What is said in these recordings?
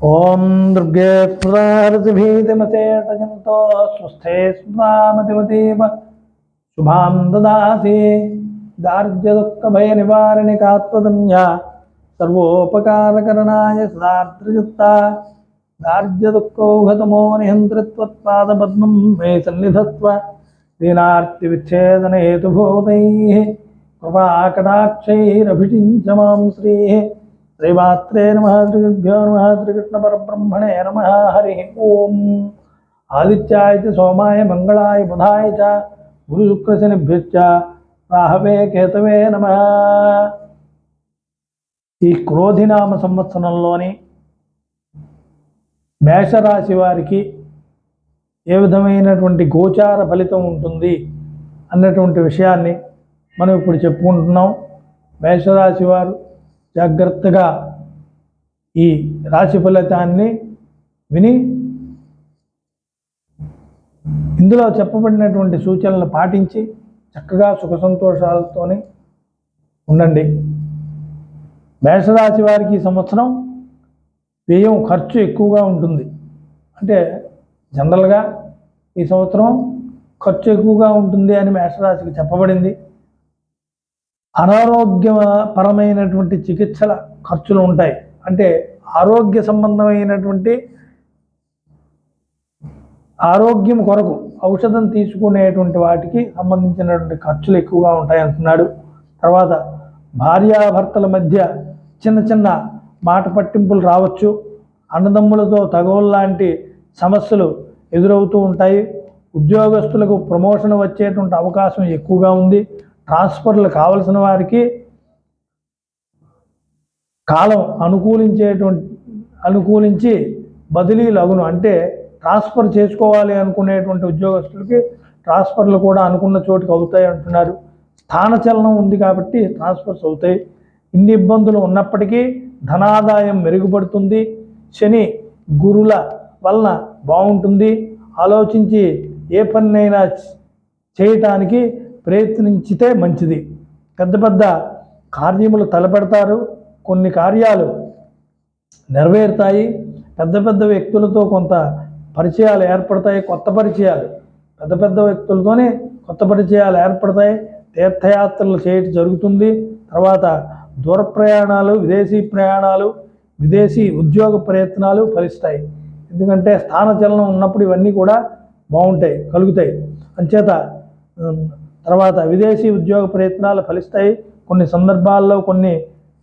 ఓం దుర్గే స్మృతిభీతిమతేటజంతో స్వస్థే స్మృతామతిమతీవ శుభాం దదాసి. దార్ఢ్య దుఃఖ భయ నివారణి కాత్వదన్య సర్వోపకారకరణాయ సదార్ద్రయుక్త దార్ఢ్య దుఃఖౌఘతమో నిహంత్రిత్వత్పాదపద్మం మే శ్రీమాత్రే నమ శ్రీభ్యో నమ శ్రీకృష్ణ పరబ్రహ్మణే నమ హరి ఓం. ఆదిత్యాయ సోమాయ మంగళాయ బుధాయ చ గురు శుక్రశనిభ్యశ్చ రాహవే కేతవే నమ. ఈ క్రోధినామ సంవత్సరంలోని మేషరాశి వారికి ఏ విధమైనటువంటి గోచార ఫలితం ఉంటుంది అన్నటువంటి విషయాన్ని మనం ఇప్పుడు చెప్పుకుంటున్నాం. మేషరాశి వారు జాగ్రత్తగా ఈ రాశి ఫలితాన్ని విని ఇందులో చెప్పబడినటువంటి సూచనలు పాటించి చక్కగా సుఖ సంతోషాలతోనే ఉండండి. మేషరాశి వారికి ఈ సంవత్సరం వ్యయం ఖర్చు ఎక్కువగా ఉంటుంది. అంటే జనరల్గా ఈ సంవత్సరం ఖర్చు ఎక్కువగా ఉంటుంది అని మేషరాశికి చెప్పబడింది. అనారోగ్యపరమైనటువంటి చికిత్సల ఖర్చులు ఉంటాయి. అంటే ఆరోగ్య సంబంధమైనటువంటి ఆరోగ్యం కొరకు ఔషధం తీసుకునేటువంటి వాటికి సంబంధించినటువంటి ఖర్చులు ఎక్కువగా ఉంటాయి అంటున్నాడు. తర్వాత భార్యాభర్తల మధ్య చిన్న చిన్న మాట పట్టింపులు రావచ్చు. అన్నదమ్ములతో తగవుల్లాంటి సమస్యలు ఎదురవుతూ ఉంటాయి. ఉద్యోగస్తులకు ప్రమోషన్ వచ్చేటువంటి అవకాశం ఎక్కువగా ఉంది. ట్రాన్స్ఫర్లు కావలసిన వారికి కాలం అనుకూలించేటువంటి అనుకూలించి బదిలీలు అగును అంటే ట్రాన్స్ఫర్ చేసుకోవాలి అనుకునేటువంటి ఉద్యోగస్తులకి ట్రాన్స్ఫర్లు కూడా అనుకున్న చోటుకి అవుతాయి అంటున్నారు. స్థానచలనం ఉంది కాబట్టి ట్రాన్స్ఫర్స్ అవుతాయి. ఇన్ని ఇబ్బందులు ఉన్నప్పటికీ ధనాదాయం మెరుగుపడుతుంది. శని గురుల వలన బాగుంటుంది. ఆలోచించి ఏ పన్నైనా చేయటానికి ప్రయత్నించితే మంచిది. పెద్ద పెద్ద కార్యములు తలపెడతారు. కొన్ని కార్యాలు నెరవేరుతాయి. పెద్ద పెద్ద వ్యక్తులతో కొంత పరిచయాలు ఏర్పడతాయి. కొత్త పరిచయాలు. పెద్ద పెద్ద వ్యక్తులతోనే కొత్త పరిచయాలు ఏర్పడతాయి. తీర్థయాత్రలు చేయటం జరుగుతుంది. తర్వాత దూర ప్రయాణాలు విదేశీ ప్రయాణాలు విదేశీ ఉద్యోగ ప్రయత్నాలు ఫలిస్తాయి. ఎందుకంటే స్థానచలనం ఉన్నప్పుడు ఇవన్నీ కూడా బాగుంటాయి కలుగుతాయి. అంచేత తర్వాత విదేశీ ఉద్యోగ ప్రయత్నాలు ఫలిస్తాయి. కొన్ని సందర్భాల్లో కొన్ని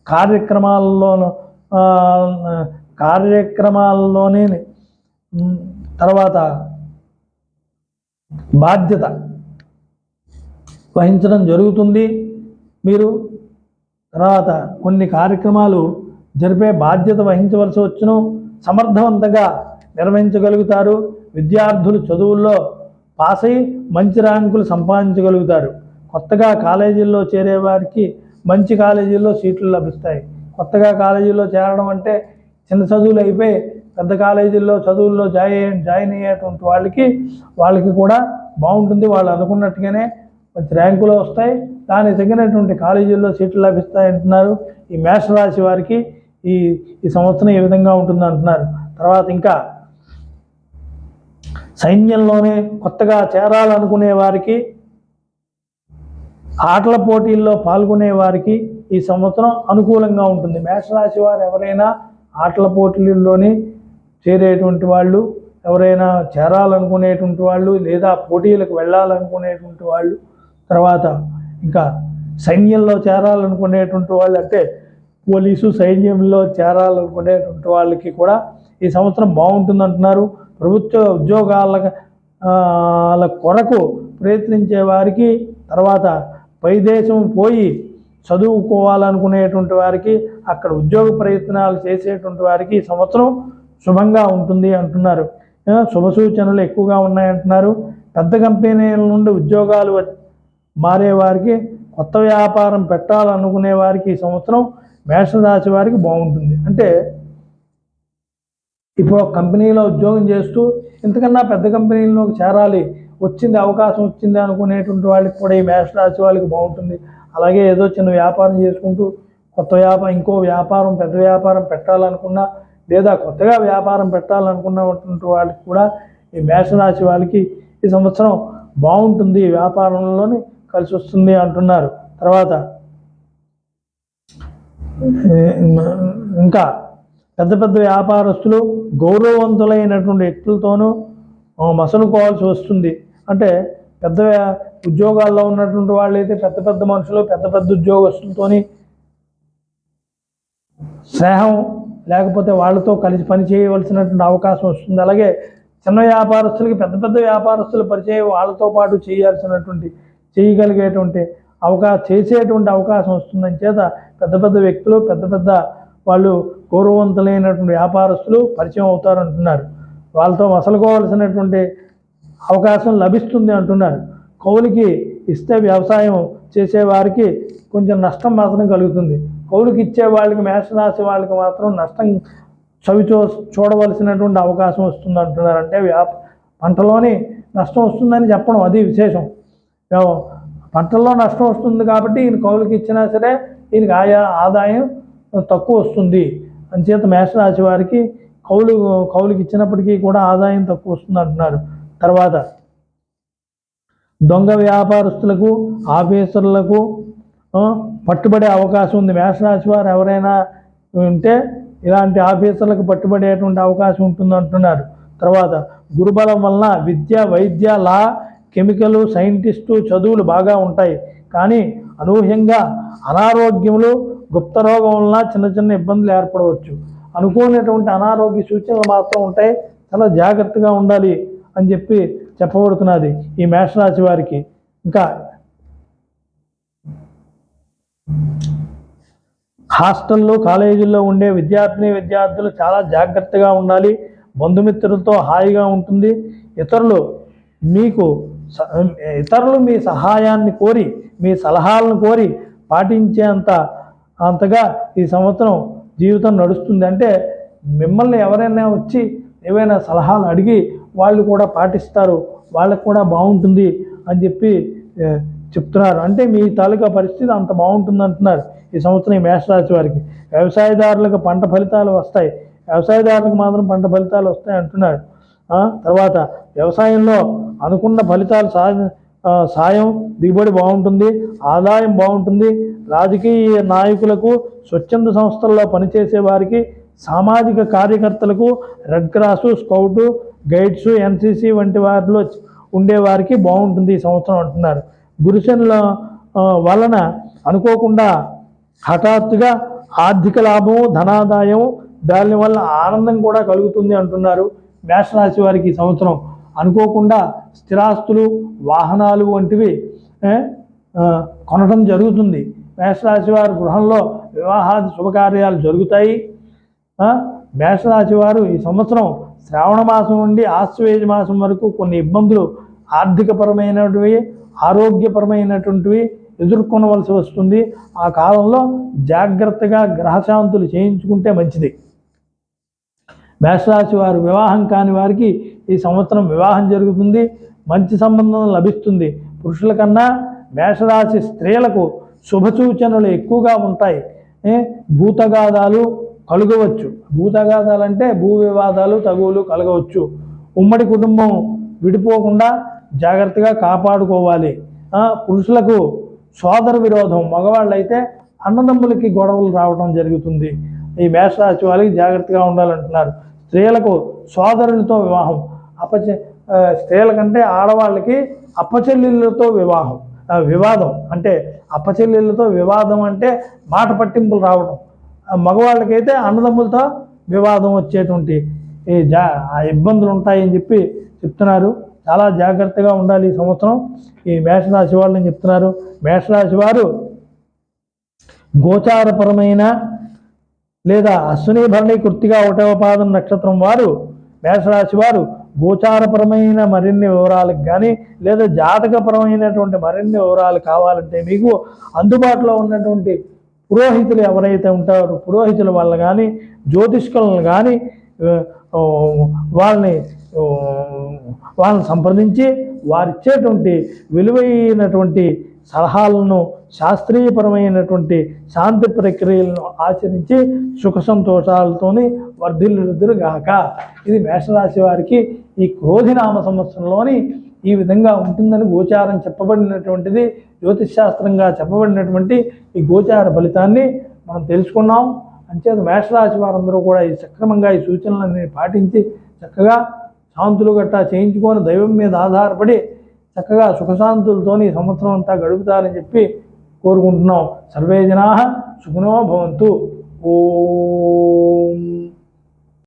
కార్యక్రమాల్లోనూ కార్యక్రమాల్లోనే తర్వాత బాధ్యత వహించడం జరుగుతుంది. మీరు తర్వాత కొన్ని కార్యక్రమాలు జరిపే బాధ్యత వహించవలసి వచ్చును. సమర్థవంతంగా నిర్వహించగలుగుతారు. విద్యార్థులు చదువుల్లో పాస్ అయి మంచి ర్యాంకులు సంపాదించగలుగుతారు. కొత్తగా కాలేజీల్లో చేరే వారికి మంచి కాలేజీల్లో సీట్లు లభిస్తాయి. కొత్తగా కాలేజీల్లో చేరడం అంటే చిన్న చదువులు అయిపోయి పెద్ద కాలేజీల్లో చదువుల్లో జాయిన్ జాయిన్ అయ్యేటువంటి వాళ్ళకి వాళ్ళకి కూడా బాగుంటుంది. వాళ్ళు అనుకున్నట్టుగానే మంచి ర్యాంకులు వస్తాయి. దానికి తగినటువంటి కాలేజీల్లో సీట్లు లభిస్తాయి అంటున్నారు. ఈ మేషరాశి వారికి ఈ ఈ సంవత్సరం ఏ విధంగా ఉంటుంది అంటున్నారు తర్వాత ఇంకా సైన్యంలోనే కొత్తగా చేరాలనుకునే వారికి ఆటల పోటీల్లో పాల్గొనే వారికి ఈ సంవత్సరం అనుకూలంగా ఉంటుంది. మేషరాశి వారు ఎవరైనా ఆటల పోటీల్లోని చేరేటువంటి వాళ్ళు ఎవరైనా చేరాలనుకునేటువంటి వాళ్ళు లేదా పోటీలకు వెళ్ళాలనుకునేటువంటి వాళ్ళు తర్వాత ఇంకా సైన్యంలో చేరాలనుకునేటువంటి వాళ్ళు అంటే పోలీసు సైన్యంలో చేరాలనుకునేటువంటి వాళ్ళకి కూడా ఈ సంవత్సరం బాగుంటుంది అంటున్నారు ప్రభుత్వ ఉద్యోగాల కొరకు ప్రయత్నించే వారికి తర్వాత పై దేశం పోయి చదువుకోవాలనుకునేటువంటి వారికి అక్కడ ఉద్యోగ ప్రయత్నాలు చేసేటువంటి వారికి సంవత్సరం శుభంగా ఉంటుంది అంటున్నారు. శుభ సూచనలు ఎక్కువగా ఉన్నాయంటున్నారు. పెద్ద కంపెనీల నుండి ఉద్యోగాలు వ- మారే వారికి కొత్త వ్యాపారం పెట్టాలనుకునే వారికి ఈ సంవత్సరం మేషరాశి వారికి బాగుంటుంది. అంటే ఇప్పుడు ఒక కంపెనీలో ఉద్యోగం చేస్తూ ఇంతకన్నా పెద్ద కంపెనీలోకి చేరాలి వచ్చింది అవకాశం వచ్చింది అనుకునేటువంటి వాళ్ళకి కూడా ఈ మేషరాశి వాళ్ళకి బాగుంటుంది. అలాగే ఏదో చిన్న వ్యాపారం చేసుకుంటూ కొత్త వ్యాపారం ఇంకో వ్యాపారం పెద్ద వ్యాపారం పెట్టాలనుకున్నా లేదా కొత్తగా వ్యాపారం పెట్టాలనుకున్నటువంటి వాళ్ళకి కూడా ఈ మేషరాశి వాళ్ళకి ఈ సంవత్సరం బాగుంటుంది వ్యాపారంలోని కలిసి వస్తుంది అంటున్నారు. తర్వాత ఇంకా పెద్ద పెద్ద వ్యాపారస్తులు గౌరవవంతులైనటువంటి వ్యక్తులతోనూ మసలుకోవాల్సి వస్తుంది. అంటే పెద్ద ఉద్యోగాల్లో ఉన్నటువంటి వాళ్ళైతే పెద్ద పెద్ద మనుషులు పెద్ద పెద్ద ఉద్యోగస్తులతోని స్నేహం లేకపోతే వాళ్ళతో కలిసి పని చేయవలసినటువంటి అవకాశం వస్తుంది. అలాగే చిన్న వ్యాపారస్తులకి పెద్ద పెద్ద వ్యాపారస్తుల పరిచయం వాళ్ళతో పాటు చేయాల్సినటువంటి చేయగలిగేటువంటి అవకాశం చేసేటువంటి అవకాశం వస్తుందని చేత పెద్ద పెద్ద వ్యక్తులు పెద్ద పెద్ద వాళ్ళు గౌరవవంతులైనటువంటి వ్యాపారస్తులు పరిచయం అవుతారంటున్నారు వాళ్ళతో వసలుకోవాల్సినటువంటి అవకాశం లభిస్తుంది అంటున్నారు. కౌలుకి ఇస్తే వ్యవసాయం చేసేవారికి కొంచెం నష్టం మాత్రం కలుగుతుంది. కౌలుకి ఇచ్చే వాళ్ళకి మేషరాశి వాళ్ళకి మాత్రం నష్టం చవి చూ చూడవలసినటువంటి అవకాశం వస్తుంది అంటున్నారు. అంటే వ్యాప పంటలోని నష్టం వస్తుందని చెప్పడం అది విశేషం. పంటల్లో నష్టం వస్తుంది కాబట్టి ఈయన కౌలుకి ఇచ్చినా సరే ఈయనకి ఆయా ఆదాయం తక్కువ వస్తుంది. అంచేత మేషరాశి వారికి కౌలు కౌలుకి ఇచ్చినప్పటికీ కూడా ఆదాయం తక్కువ వస్తుంది అంటున్నారు. తర్వాత దొంగ వ్యాపారస్తులకు ఆఫీసర్లకు పట్టుబడే అవకాశం ఉంది. మేషరాశి వారు ఎవరైనా ఉంటే ఇలాంటి ఆఫీసర్లకు పట్టుబడేటువంటి అవకాశం ఉంటుంది అంటున్నారు. తర్వాత గురుబలం వలన విద్య వైద్య లా కెమికల్ సైంటిస్టు చదువులు బాగా ఉంటాయి. కానీ అనూహ్యంగా అనారోగ్యములు గుప్త రోగం వలన చిన్న చిన్న ఇబ్బందులు ఏర్పడవచ్చు. అనుకోనటువంటి అనారోగ్య సూచనలు మాత్రం ఉంటాయి. చాలా జాగ్రత్తగా ఉండాలి అని చెప్పి చెప్పబడుతున్నది ఈ మేషరాశి వారికి. ఇంకా హాస్టల్లో కాలేజీల్లో ఉండే విద్యార్థిని విద్యార్థులు చాలా జాగ్రత్తగా ఉండాలి. బంధుమిత్రులతో హాయిగా ఉంటుంది. ఇతరులు మీకు ఇతరులు మీ సహాయాన్ని కోరి మీ సలహాలను కోరి పాటించేంత అంతగా ఈ సంవత్సరం జీవితం నడుస్తుంది అంటే మిమ్మల్ని ఎవరైనా వచ్చి ఏవైనా సలహాలు అడిగి వాళ్ళు కూడా పాటిస్తారు వాళ్ళకు కూడా బాగుంటుంది అని చెప్పి చెప్తున్నారు. అంటే మీ తాలూకా పరిస్థితి అంత బాగుంటుంది అంటున్నారు ఈ సంవత్సరం ఈ మేషరాశి వారికి. వ్యవసాయదారులకు పంట ఫలితాలు వస్తాయి. వ్యవసాయదారులకు మాత్రం పంట ఫలితాలు వస్తాయి అంటున్నారు. తర్వాత వ్యవసాయంలో అనుకున్న ఫలితాలు సా సాయం దిగుబడి బాగుంటుంది ఆదాయం బాగుంటుంది. రాజకీయ నాయకులకు స్వచ్ఛంద సంస్థల్లో పనిచేసే వారికి సామాజిక కార్యకర్తలకు Red Cross scout guides NCC వంటి వారిలో ఉండేవారికి బాగుంటుంది ఈ సంవత్సరం అంటున్నారు. గురుశనుల వలన అనుకోకుండా హఠాత్తుగా ఆర్థిక లాభం ధనాదాయం దానివల్ల ఆనందం కూడా కలుగుతుంది అంటున్నారు. మేషరాశి వారికి ఈ సంవత్సరం అనుకోకుండా స్థిరాస్తులు వాహనాలు వంటివి కొనడం జరుగుతుంది. మేషరాశి వారి గృహంలో వివాహాది శుభకార్యాలు జరుగుతాయి. మేషరాశి వారు ఈ సంవత్సరం శ్రావణ మాసం నుండి ఆశ్వేజ మాసం వరకు కొన్ని ఇబ్బందులు ఆర్థికపరమైనటివి ఆరోగ్యపరమైనటువంటివి ఎదుర్కొనవలసి వస్తుంది. ఆ కాలంలో జాగ్రత్తగా గ్రహశాంతులు చేయించుకుంటే మంచిది. మేషరాశి వారు వివాహం కాని వారికి ఈ సంవత్సరం వివాహం జరుగుతుంది మంచి సంబంధం లభిస్తుంది. పురుషుల కన్నా మేషరాశి స్త్రీలకు శుభసూచనలు ఎక్కువగా ఉంటాయి. భూతగాదాలు కలగవచ్చు. భూతగాదాలు అంటే భూ వివాదాలు తగువులు కలగవచ్చు. ఉమ్మడి కుటుంబం విడిపోకుండా జాగ్రత్తగా కాపాడుకోవాలి. పురుషులకు సోదర విరోధం మగవాళ్ళైతే అన్నదమ్ములకి గొడవలు రావడం జరుగుతుంది. ఈ మేషరాశి వాళ్ళకి జాగ్రత్తగా ఉండాలంటున్నారు. స్త్రీలకు సోదరులతో వివాహం అపచ స్త్రీల కంటే ఆడవాళ్ళకి అప్పచెల్లెళ్ళతో వివాహం వివాదం అంటే అప్పచెల్లెళ్ళతో వివాదం అంటే మాట పట్టింపులు రావడం ఆ, మగవాళ్ళకైతే అన్నదమ్ములతో వివాదం వచ్చేటువంటి ఈ జా ఆ ఇబ్బందులు ఉంటాయని చెప్పి చెప్తున్నారు. చాలా జాగ్రత్తగా ఉండాలి ఈ సంవత్సరం. ఈ మేషరాశి వాళ్ళని చెప్తున్నారు? మేషరాశి వారు గోచారపరమైన లేదా అశ్విని భరణి కృత్తిగా ఒకటవ పాదం నక్షత్రం వారు మేషరాశి వారు గోచారపరమైన మరిన్ని వివరాలకు కానీ లేదా జాతకపరమైనటువంటి మరిన్ని వివరాలు కావాలంటే మీకు అందుబాటులో ఉన్నటువంటి పురోహితులు ఎవరైతే ఉంటారో పురోహితుల వల్ల కానీ జ్యోతిష్కులను కానీ వాళ్ళని వాళ్ళని సంప్రదించి వారిచ్చేటువంటి విలువైనటువంటి సలహాలను శాస్త్రీయపరమైనటువంటి శాంతి ప్రక్రియలను ఆచరించి సుఖ సంతోషాలతోని వర్ధిల్లుదురుగాక. ఇది మేషరాశి వారికి ఈ క్రోధినామ సంవత్సరంలోని ఈ విధంగా ఉంటుందని గోచారం చెప్పబడినటువంటిది జ్యోతిష్శాస్త్రంగా చెప్పబడినటువంటి ఈ గోచార ఫలితాన్ని మనం తెలుసుకున్నాం. అంచేత మేషరాశి వారందరూ కూడా ఈ సక్రమంగా ఈ సూచనలన్నీ పాటించి చక్కగా శాంతులు గట్టా చేయించుకొని దైవం మీద ఆధారపడి చక్కగా సుఖశాంతులతోని ఈ సంవత్సరం అంతా గడుపుతారని చెప్పి కోరుకుంటున్నాం. సర్వే జనా సుఖినో భవంతు. ఓం.